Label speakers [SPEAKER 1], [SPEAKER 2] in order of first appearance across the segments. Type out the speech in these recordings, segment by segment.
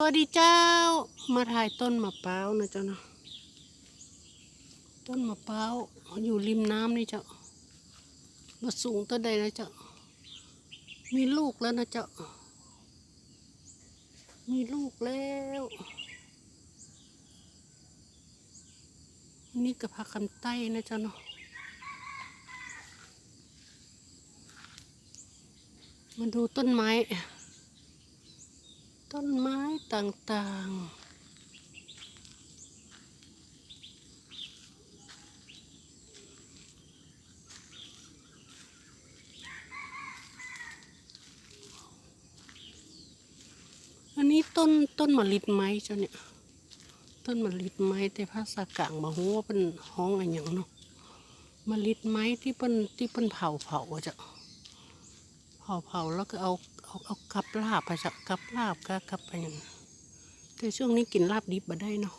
[SPEAKER 1] สวัสดีเจ้า มาถ่ายต้นมะพร้าวนะเจ้าเนาะต้นมะพร้าวอยู่ริมน้ำนี่เจ้ามาสูงต้นใดนะเจ้ามีลูกแล้วนะเจ้ามีลูกแล้วนี่กับผักคันใต้นะเจ้าเนาะมาดูต้นไม้ ต้นไม้ต่างๆอันนี้ต้นต้นมะลิดไม้เจ้าเนี่ย ต้นมะลิดไม้แต่ภาษากลางมาหัวาเป็นห้องอะไรอย่างเนาะมะลิดไม้ที่เป็นที่เป็นเผาเผาอะเจ้าเผาเผาแล้วก็เอา เอาเอากับลาบไปสักกับลาบก็กับไปอย่างนั้แต่ช่วงนี้กินลาบดิบมาได้เนาะ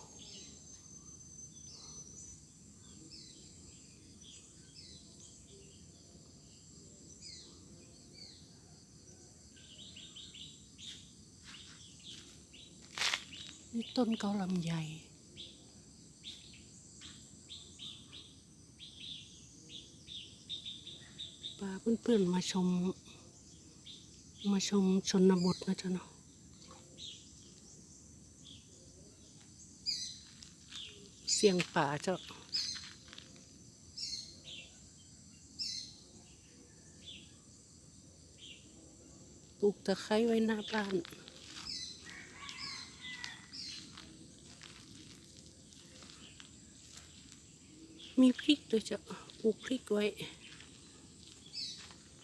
[SPEAKER 1] นี่ต้นเกาลำใหญ่ปลาเพื่อนๆมาชม มาชมชนบทนะจ๊ะเนาะเสียงป่าเจ้าปลูกตะไคร้ไว้หน้าบ้านมีพริกด้วยจ้ะปลูกพริกไว้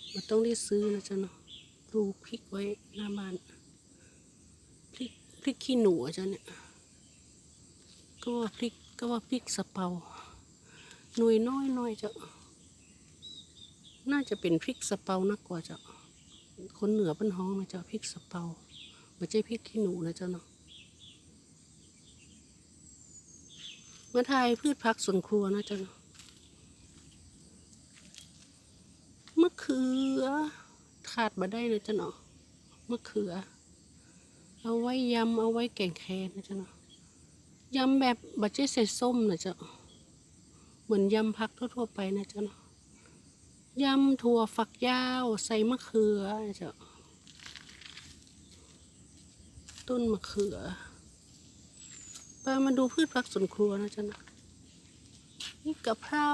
[SPEAKER 1] ไม่ต้องได้ซื้อนะจ๊ะเนาะ ลูกพริกไว้หน้าบ้านพริกพริกขี้หนูอะจ้ะเนี่ย ก็ว่าพริกก็ว่าพริกสะเปาหน่วยน้อยน้อยจ้ะน่าจะเป็นพริกสะเปานักกว่าจ้ะคนเหนือเป็นห้องนะจ้ะพริกสะเปาไม่ใช่พริกขี้หนูนะจ้ะเนาะมาทายพืชผักสวนครัวนะจ๊ะเนาะมะเขือ ขาดมาได้นะจ๊ะเนาะมะเขือ เอาไว้ยำเอาไว้แกงแคนะจ๊ะเนาะยำแบบบัจเจใส่ส้มนะจ๊ะเหมือนยำผักทั่วๆไปนะจ๊ะเนาะยำถั่วฝักยาวใส่มะเขือนะจ๊ะต้นมะเขือไปมาดูพืชผักสวนครัวนะจ๊ะเนาะนี่กะเพรา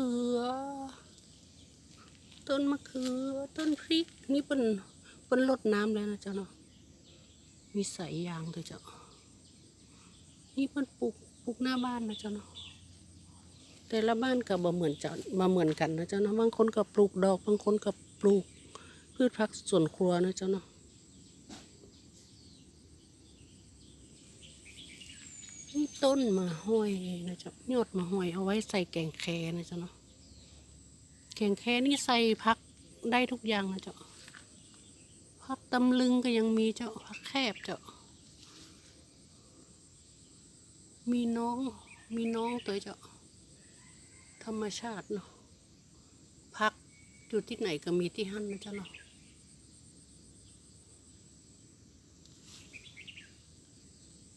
[SPEAKER 1] ขือ ต้นมะเขือ ต้นพริก นี่เป็นเป็นรดน้ำแล้วนะเจ๊ะเนาะ มีสายยางด้วยจ้ะนี่เป็นปลูกปลูกหน้าบ้านนะเจ๊ะเนาะ แต่ละบ้านก็บ่เหมือนจะมาเหมือนกันนะเจ๊ะเนาะ บางคนก็ปลูกดอก บางคนก็ปลูกพืชผักสวนครัวนะเจ๊ะเนาะ นี่ ต้นมาห้อยนะจ๊ะยอดมาห้อยเอาไว้ใส่แกงแคนะจ๊ะเนาะแกงแค่นี่ใส่พักได้ทุกอย่างนะเจ้าพักตำลึงก็ยังมีเจ้าพักแคบเจ้ามีน้องมีน้องตัวเจ้าธรรมชาติเนาะพักอยู่ที่ไหนก็มีที่หั่นนะเจ้าเนาะ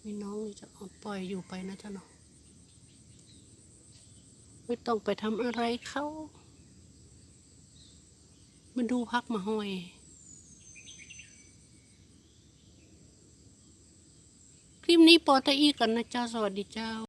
[SPEAKER 1] มีน้องนี่จะเอาปล่อยอยู่ไปนะเจ้าเนาะไม่ต้องไปทำอะไรเขามาดูพักมาห้อย คลิปนี้ปอตะอีกันนะเจ้า สวัสดีเจ้า